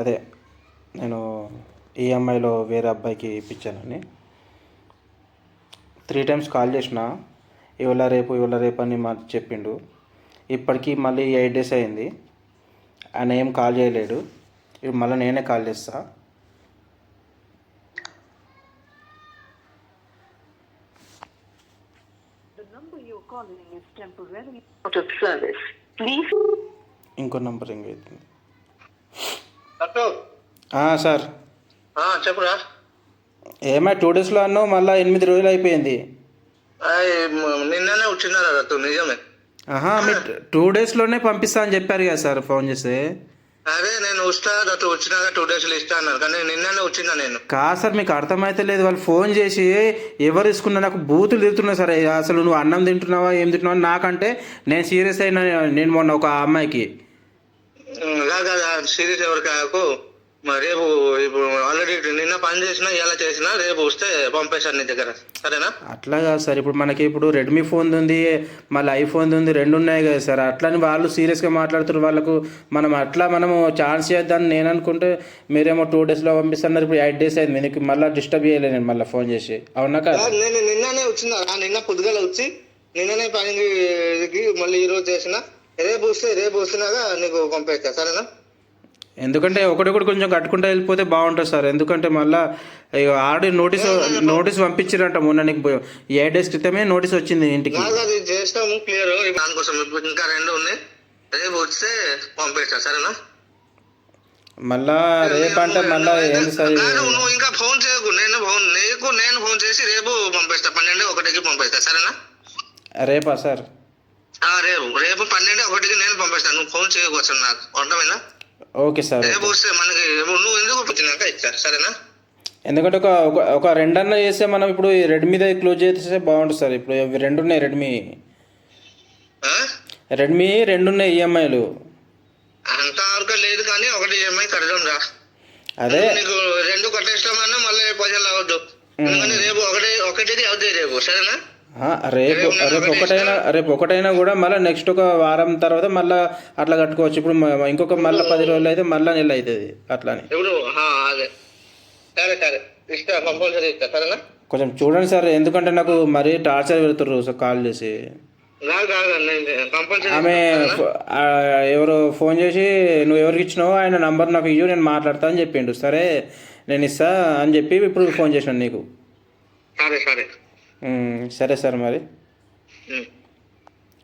అదే నేను ఈఎంఐలో వేరే అబ్బాయికి ఇప్పించానని. త్రీ టైమ్స్ కాల్ చేసిన ఇవాళ రేపు ఇవాళ రేపు అని మా చెప్పిండు. ఇప్పటికీ మళ్ళీ ఎయిట్ డేస్ అయింది. ఆయన ఏం కాల్ చేయలేడు. ఇప్పుడు మళ్ళీ నేనే కాల్ చేస్తా. ఇంకో నంబర్ ఇంక అవుతుంది. సార్. చెప్పురా. ఏమై టూ డేస్లో అన్నావు మళ్ళీ ఎనిమిది రోజులు అయిపోయింది. నిన్ననే వచ్చినారా రత్తు నిజమే. ఆహా మీరు టూ డేస్లోనే పంపిస్తా అని చెప్పారు కదా సార్ ఫోన్ చేస్తే. అదే నేను వస్తా రత్తు వచ్చినాక టూ డేస్లో ఇస్తా అన్నారు కానీ నిన్ననే వచ్చిందా నేను? కాదు సార్ మీకు అర్థమైతే లేదు వాళ్ళు ఫోన్ చేసి ఎవరు తీసుకున్నా నాకు బూతులు తిరుగుతున్నా సరే అసలు నువ్వు అన్నం తింటున్నావా ఏం తింటున్నావా నాకంటే నేను సీరియస్ అయినా నేను మొన్న ఒక అమ్మాయికి. సిరీస్ ఎవరు కాకు? మరి రేపు ఇప్పుడు ఆల్రెడీ నిన్న పని చేసినా ఇలా చేసినా రేపు వస్తే పంపేశాను నీ దగ్గర. సరేనా? అట్లా కాదు సార్. ఇప్పుడు మనకి ఇప్పుడు రెడ్మీ ఫోన్ ఉంది మళ్ళీ ఐఫోన్ ఉంది రెండు ఉన్నాయి కదా సార్. అట్లని వాళ్ళు సీరియస్గా మాట్లాడుతున్నారు. వాళ్ళకు మనం అట్లా మనము ఛాన్స్ చేద్దాం నేను అనుకుంటే మీరేమో టూ డేస్లో పంపిస్తున్నారు. ఇప్పుడు ఎయిట్ డేస్ అయింది. మీకు మళ్ళీ డిస్టర్బ్ చేయలేదు నేను మళ్ళీ ఫోన్ చేసి. అవునా కాదు? నేను నిన్ననే వచ్చిందా నిన్న పొద్దుగల వచ్చి నిన్ననే పనికి మళ్ళీ ఈ రోజు చేసిన. రేపు వస్తే రేపు వస్తున్నాక నీకు పంపేస్తా. సరేనా? ఎందుకంటే ఒకటొకటి కొంచెం కట్టుకుంటూ వెళ్ళిపోతే బాగుంటుంది సార్. ఎందుకంటే మళ్ళీ ఆల్రెడీ నోటీస్ నోటీస్ పంపించారంట మొన్న నీకు ఎయిట్ డేస్ క్రితమే నోటీస్ వచ్చింది ఇంటికి. కాదు అది చేస్తాము క్లియర్ దానికోసం ఇంకా రెండు ఉన్నాయి. రేపు వస్తే పంపిస్తా సరేనా? మళ్ళా రేపంటే మళ్ళా ఏంది సార్ నువ్వు ఇంకా ఫోన్ చేయకు నేను ఫోన్ నీకు నేను ఫోన్ చేసి రేపు పంపిస్తా పన్నెండు ఒకటికి పంపిస్తా సరేనా? రేపా సార్? రేపు రేపు పన్నెండు ఒకటికి నేను పంపిస్తాను నువ్వు ఫోన్ చేయకు నాకు అర్థమైనా ఓకే సార్ మనకి నువ్వు ఎందుకు ఇచ్చా సరేనా? ఎందుకంటే ఒక ఒక- రెండన్న చేస్తే మనం ఇప్పుడు ఈ రెడ్మీదే క్లోజ్ చేస్తే బాగుంటుంది సార్. ఇప్పుడు రెండు ఉన్నాయి రెడ్మీ? రెడ్మీ రెండు ఉన్నాయి ఈఎంఐలు వరకు లేదు కానీ ఒకటి ఈఎంఐ కడదాం రా. అదే. నీకు రెండు కట్టేస్తామన్నా మళ్ళీ పైసలు అవ్వద్దు రేపు ఒకటి ఒకటికి అవుతాయి రేపు సరేనా? రేపు రేపు ఒకటైనా రేపు ఒకటైనా కూడా మళ్ళీ నెక్స్ట్ ఒక వారం తర్వాత మళ్ళీ అట్లా కట్టుకోవచ్చు. ఇప్పుడు ఇంకొక మళ్ళీ పది రోజులు అయితే మళ్ళీ నెల అవుతుంది అట్లానే. ఇప్పుడు ఆ, అదే. సరే సరే. ఇస్తా కంపల్సరీ ఇస్తా సరేనా? కొంచెం చూడండి సార్ ఎందుకంటే నాకు మరీ టార్చర్ పెడుతుర్రు సార్ కాల్ చేసి. ఆమె ఎవరో ఫోన్ చేసి నువ్వు ఎవరికి ఇచ్చినావో ఆయన నంబర్ నాకు ఇవ్వు నేను మాట్లాడతా అని చెప్పిండు. సరే నేను ఇస్తా అని చెప్పి ఇప్పుడు ఫోన్ చేశాను నీకు. సరే సరే. సరే సార్ మరి.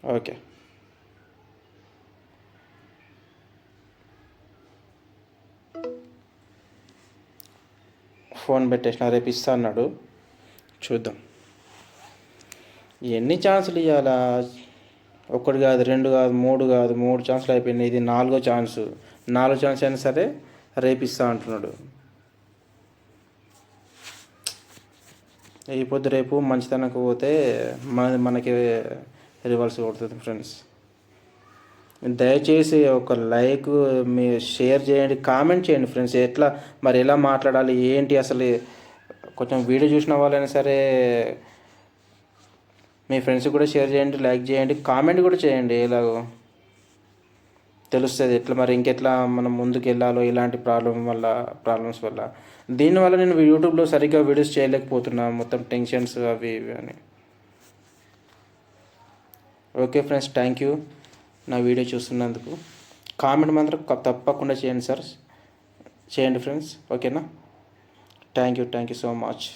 ఓకే. ఫోన్ పెట్టేసిన రేపు ఇస్తా అన్నాడు. చూద్దాం. ఎన్ని ఛాన్సులు ఇవ్వాలా ఒకటి కాదు రెండు కాదు మూడు కాదు మూడు ఛాన్సులు అయిపోయినాయి. ఇది నాలుగో ఛాన్స్. నాలుగో ఛాన్స్ అయినా సరే రేపు ఇస్తా అంటున్నాడు. ఈ పొద్దు రేపు మంచితనకు పోతే మన మనకి రివర్స్ కొడుతుంది ఫ్రెండ్స్. దయచేసి ఒక లైక్ మీ షేర్ చేయండి కామెంట్ చేయండి ఫ్రెండ్స్. ఎట్లా మరి ఎలా మాట్లాడాలి ఏంటి అసలు కొంచెం వీడియో చూసిన వాళ్ళైనా సరే మీ ఫ్రెండ్స్ కూడా షేర్ చేయండి లైక్ చేయండి కామెంట్ కూడా చేయండి ఎలాగో. తెలుస్తుంది. ఎట్లా మరి ఇంకెట్లా మనం ముందుకు వెళ్ళాలో ఇలాంటి ప్రాబ్లం వల్ల ప్రాబ్లమ్స్ వల్ల. దీనివల్ల నేను యూట్యూబ్లో సరిగ్గా వీడియోస్ చేయలేకపోతున్నా. మొత్తం టెన్షన్స్ అవి ఇవి అని. Okay friends thank you. నా వీడియో చూస్తున్నందుకు. కామెంట్ మాత్రం తప్పకుండా చేయండి సార్. చేయండి ఫ్రెండ్స్. ఓకేనా? Thank you thank you so much.